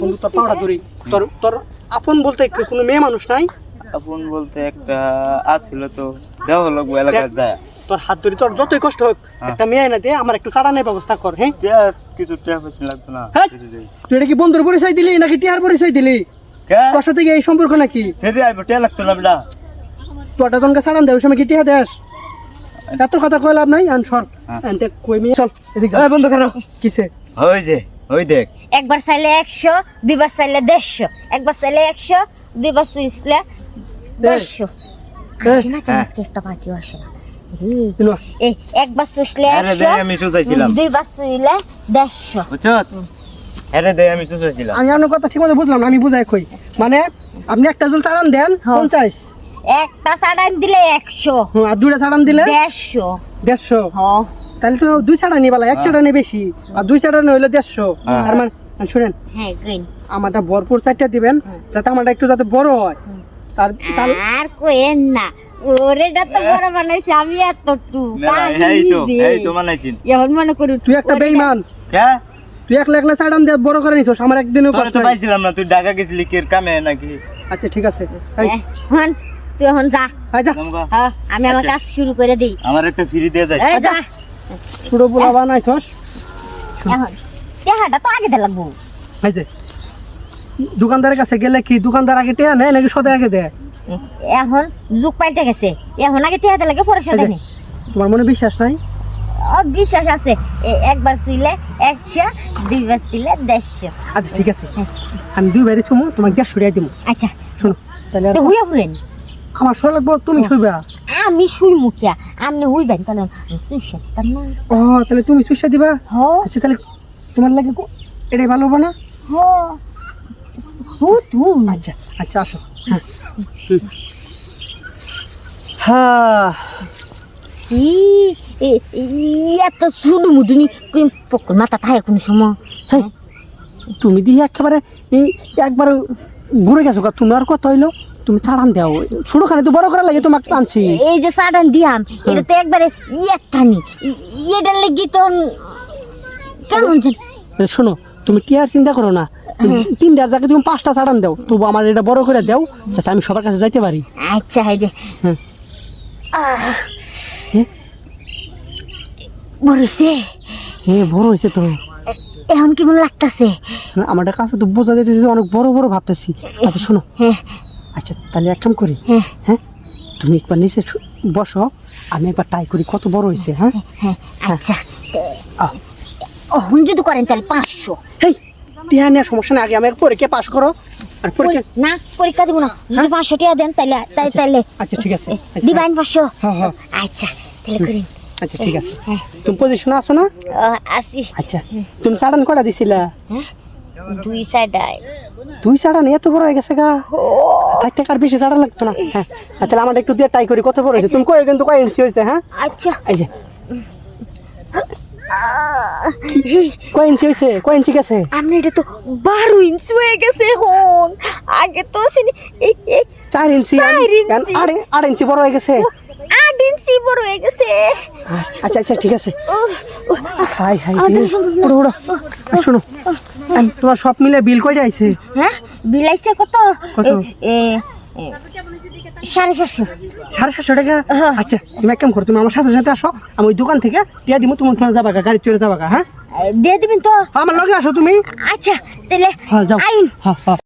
বন্ধু তোর পাওড়া ধরি তোর তোর আপন বলতে কোনো মেয়ে মানুষ নাই? আপন বলতে একটা আছিল তো দেওয়া লাগবো এলাকায় যায়। তোর হাত ধরি তোর যতই কষ্ট হোক হ্যাঁ। একটা মেয়ে না দিয়ে আমার একটু চাড়ানোর ব্যবস্থা কর হ্যাঁ? কিছু টিয়া পয়সা লাগতো না হ্যাঁ। তুই এটা কি বন্ধুর পরিচয় দিলি নাকি টিয়ার পরিচয় দিলি? তোর সাথে এই সম্পর্ক নাকি? সেটি আইব টিয়া লাগতো না বেটা। দেয় ওই সময় কি টিয়া দেস? এত কথা কই লাভ নাই আন সর। আনতে কই মি চল করো। কিসে? যে দেখ। একবার চাইলে 100 দুইবার চাইলে 150 একবার চাইলে 100 দুইবার চাইলে 150 আমি চুইলে দে আমি আপনার কথা ঠিকমতো বুঝলাম আমি বুঝাই মানে আপনি একটা জল চালান দেন হ্যাঁ। 50 একটা চাড়ান দিলে একশো। আর দুইটা চাড়ান দিলে? দেড়শো। দেড়শো? তাহলে তো দুই চাড়ানি বলা এক চাড়ানি বেশি। আর দুই চাড়ানি হইলে দেড়শো। হ্যাঁ। আর মানে শুনেন হ্যাঁ আমারটা ভরপুর চারটা দিবেন যাতে আমারটা একটু যাতে বড় হয়। তার আর কোয়েন না ওরেটা তো বড় বানাইছে আমি এতটু। না, এই তো এই তো মানাইছিন এখন মনে করি তুই একটা কে? তুই একলা একলা দিয়ে বড় করে নিছস আমার একদিনও কষ্ট পাইছিলাম না তুই ঢাকা গেছিলি কি কামে নাকি? আচ্ছা ঠিক আছে। তুই এখন যা। এই যা। হ্যাঁ, আমি আমার আচ্ছা। কাজ শুরু করে দিই। আমার একটা ফ্রি দিয়ে যাই এই যা। ছোট পোলা বানাইছস? এখন। টেহাটা তো আগে দিয়ে লাগবো। এই যে। দোকানদারের কাছে গেলে কি দোকানদার আগে টেয়া নেয় নাকি সদাই আগে দেয়? এখন যুগ পাল্টে গেছে। এখন আগে টেহাতে লাগে পরে সাথে নেই তোমার মনে বিশ্বাস নাই? বিশ্বাস আছে। এ- একবার ছিলে একশো দুইবার ছিলে দেড়শো। আচ্ছা ঠিক আছে। আমি দুই বাইরে চুমু তোমাকে গ্যাস সরিয়ে দিব আচ্ছা। শোনো তাহলে হুইয়া ফুলেন। আমার শোয়া লাগবো তুমি শুইবা। আমি শুই মুখিয়া আপনি হুইবেন তাহলে শুই সাথে না। ও তাহলে তুমি চুষা দিবা? আচ্ছা তাহলে তোমার লাগে কো- এটাই ভালো হবে না? হু। তুই আচ্ছা আচ্ছা আসো। হ্যাঁ এত শুধু মুদুনি পকল মাথা থাকে কোন সময়। তুমি দিয়ে একেবারে এই একবার ঘুরে গেছো তুমি আর কত হইল? তুমি ছাড়ান দাও। ছোট খানে তো বড় করা লাগে তোমাকে আনছি। এই যে সাডান দিয়াম এটা তো একবারে ইয়েতানি এটার লাগি তো কেমন শোনো তুমি কি আর চিন্তা করো না। তিনটার জায়গায় তুমি পাঁচটা ছাড়ান দাও। তবু আমার এটা বড় করে দাও যাতে আমি সবার কাছে যাইতে পারি। আচ্ছা এই যে। আহ। হুম? বড়ছে হ্যাঁ বড় হয়েছে তো। এখন কেমন লাগতাছে? আমার কাছে তো বোঝা যেতেছে অনেক বড় বড় ভাবতেছি। আচ্ছা শোনো। হ্যাঁ। আচ্ছা তাহলে এক কাম করি। হ্যাঁ। হ্যাঁ? তুমি একবার নিচে বসো আমি একবার ট্রাই করি কত বড় হয়েছে হ্যাঁ? হ্যাঁ আচ্ছা। আহ। অহন যদি করেন তাহলে পাঁচশো। হেই টিহা নেওয়ার সমস্যা নেই আগে আমি পরীক্ষা পাস করো। আর পরীক্ষা না পরীক্ষা দিব না। যদি পাঁচশো টাকা দেন তাহলে তাই তাহলে আচ্ছা ঠিক আছে। আচ্ছা, দিবেন পাঁচশো। হ্যাঁ, হ্যাঁ। আচ্ছা তাহলে করেন আচ্ছা ঠিক আছে। হ্যাঁ। তুমি পজিশনে আসো না? আসি আচ্ছা তুমি চাড়ান কটা দিছিলা? হ্যাঁ? দুই সাইডায় দুই চাড়ান এত বড় হয়ে গেছে গা। থাকতে আর বেশি চাড়া লাগতো না। হ্যাঁ তাহলে আমার একটু দিয়ে ট্রাই করি কত বড় হয়েছে? তুমি কই কিন্তু কয় ইঞ্চি হয়েছে হ্যাঁ? আচ্ছা। এই যে। কয় ইঞ্চি হয়েছে? কয় ইঞ্চি গেছে? আপনি এটা তো বারো ইঞ্চি হয়ে গেছে হন আগে তো সিনি এই এই চার ইঞ্চি চার ইঞ্চি। আড়ে আড় ইঞ্চি বড় হয়ে গেছে। আট ইঞ্চি বড় হয়ে গেছে। আচ্ছা আচ্ছা ঠিক আছে। হাই হাই আচ্ছা, উড়ো উড়ো। শোনো তোমার সব মিলে বিল কয়টা আইছে? হ্যাঁ? বিলাইছে কত? সাড়ে চারশো। সাড়ে সাতশো টাকা? হ্যাঁ। আচ্ছা তুমি এক কাম করো তুমি আমার সাথে সাথে আসো আমি ওই দোকান থেকে টিয়া দিব তুমি তোমার যাবা গাড়ি চড়ে যাবা হ্যাঁ? দিয়ে দিবেন তো। আমার লগে আসো তুমি। আচ্ছা তাহলে হ্যাঁ যাও। হ্যাঁ হ্যাঁ।